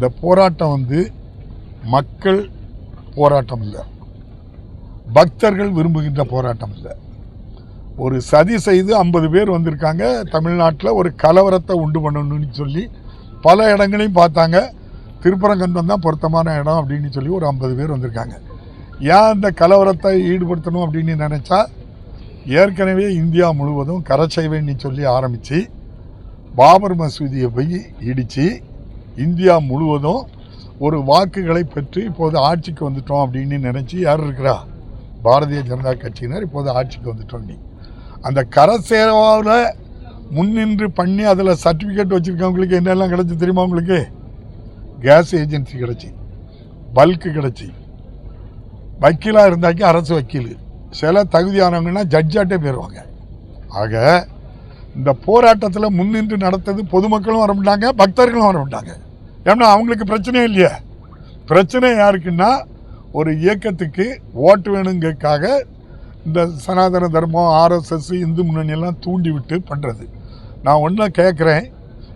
இந்த போராட்டம் வந்து மக்கள் போராட்டம் இல்லை. பக்தர்கள் விரும்புகின்ற போராட்டம் இல்லை. ஒரு சதி செய்து ஐம்பது பேர் வந்திருக்காங்க. தமிழ்நாட்டில் ஒரு கலவரத்தை உண்டு பண்ணணும்னு சொல்லி பல இடங்களையும் பார்த்தாங்க. திருப்பரங்கந்தம் தான் பொருத்தமான இடம் அப்படின்னு சொல்லி ஒரு ஐம்பது பேர் வந்திருக்காங்க. ஏன் இந்த கலவரத்தை ஈடுபடுத்தணும் அப்படின்னு நினச்சா ஏற்கனவே இந்தியா முழுவதும் கரச்சைவேன்னு சொல்லி ஆரம்பித்து பாபர் மசூதியை போய் இடித்து இந்தியா முழுவதும் ஒரு வாக்குகளை பெற்று இப்போது ஆட்சிக்கு வந்துட்டோம் அப்படின்னு நினச்சி யார் இருக்கிறா? பாரதிய ஜனதா கட்சியினர் இப்போது ஆட்சிக்கு வந்துட்டோம் நீ. அந்த கரசேவாவில் முன்னின்று பண்ணி அதில் சர்டிஃபிகேட் வச்சுருக்கவங்களுக்கு என்னெல்லாம் கிடச்சி தெரியுமா உங்களுக்கு? கேஸ் ஏஜென்சி கிடச்சி பல்க்கு கிடச்சி. வக்கீலாக இருந்தாக்கி அரசு வக்கீல். சில தகுதியானவங்கன்னா ஜட்ஜாட்டே போயிடுவாங்க ஆக இந்த போராட்டத்தில் முன்னின்று நடத்தது பொதுமக்களும் வர மாட்டாங்க பக்தர்களும் வரமாட்டாங்க ஏன்னா அவங்களுக்கு பிரச்சனையே இல்லையே. பிரச்சனை யாருக்குன்னா ஒரு இயக்கத்துக்கு ஓட்டு வேணுங்கிறதுக்காக இந்த சனாதன தர்மம் ஆர்எஸ்எஸ் இந்து முன்னணி எல்லாம் தூண்டி விட்டு பண்ணுறது நான் ஒன்றா கேட்குறேன்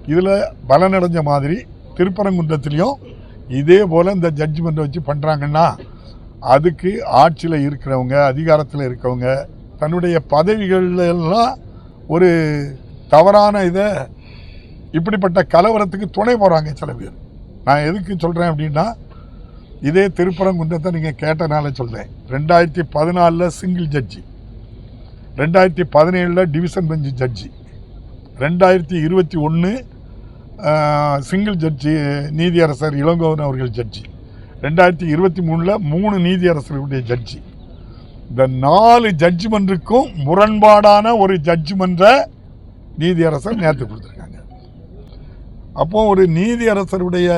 இதில் பலனடைஞ்ச மாதிரி திருப்பரங்குன்றத்துலேயும் இதே போல் இந்த ஜட்ஜ்மெண்ட்டை வச்சு பண்ணுறாங்கன்னா அதுக்கு ஆட்சியில் இருக்கிறவங்க அதிகாரத்தில் இருக்கவங்க தன்னுடைய பதவிகள்ல எல்லாம் ஒரு தவறான இதை இப்படிப்பட்ட கலவரத்துக்கு துணை போகிறாங்க சில பேர். நான் எதுக்கு சொல்கிறேன் அப்படின்னா இதே திருப்பரங்குன்றத்தை நீங்கள் கேட்டனால சொல்கிறேன் ரெண்டாயிரத்தி பதினாலில் சிங்கிள் ஜட்ஜி ரெண்டாயிரத்தி பதினேழில் டிவிஷன் பெஞ்சு ஜட்ஜி ரெண்டாயிரத்தி இருபத்தி ஒன்று சிங்கிள் ஜட்ஜி நீதியரசர் இளங்கோவன் அவர்கள் ஜட்ஜி ரெண்டாயிரத்தி இருபத்தி மூணில் மூணு நீதியரசர்களுடைய ஜட்ஜி இந்த நாலு ஜட்ஜ்மெண்ட்டுக்கும் முரண்பாடான ஒரு ஜட்ஜ்மெண்ட்டை நீதியரசர் நேற்று கொடுத்துருக்காங்க. அப்போ ஒரு நீதியரசருடைய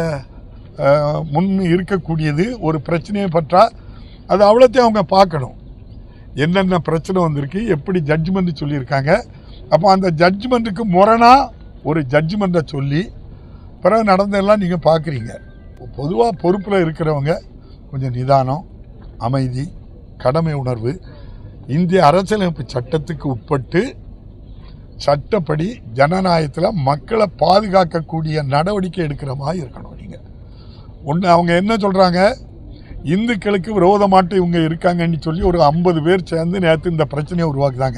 முன் இருக்கக்கூடியது ஒரு பிரச்சனையை பற்றா அது அவ்வளோத்தையும் அவங்க பார்க்கணும். என்னென்ன பிரச்சனை வந்திருக்கு எப்படி ஜட்ஜ்மெண்ட் சொல்லியிருக்காங்க. அப்போ அந்த ஜட்ஜ்மெண்ட்டுக்கு முரணாக ஒரு ஜட்ஜ்மெண்ட்டை சொல்லி பிறகு நடந்ததெல்லாம் நீங்கள் பார்க்குறீங்க. பொதுவாக பொறுப்பில் இருக்கிறவங்க கொஞ்சம் நிதானம் அமைதி கடமை உணர்வு. இந்திய அரசியலமைப்பு சட்டத்துக்கு உட்பட்டு சட்டப்படி ஜனநாயகத்தில் மக்களை பாதுகாக்கக்கூடிய நடவடிக்கை எடுக்கிற மாதிரி இருக்கணும் நீங்கள் ஒன்று அவங்க என்ன சொல்கிறாங்க இந்துக்களுக்கு விரோதமாட்டு இவங்க இருக்காங்கன்னு சொல்லி ஒரு ஐம்பது பேர் சேர்ந்து நேற்று இந்த பிரச்சனையை உருவாக்குதாங்க.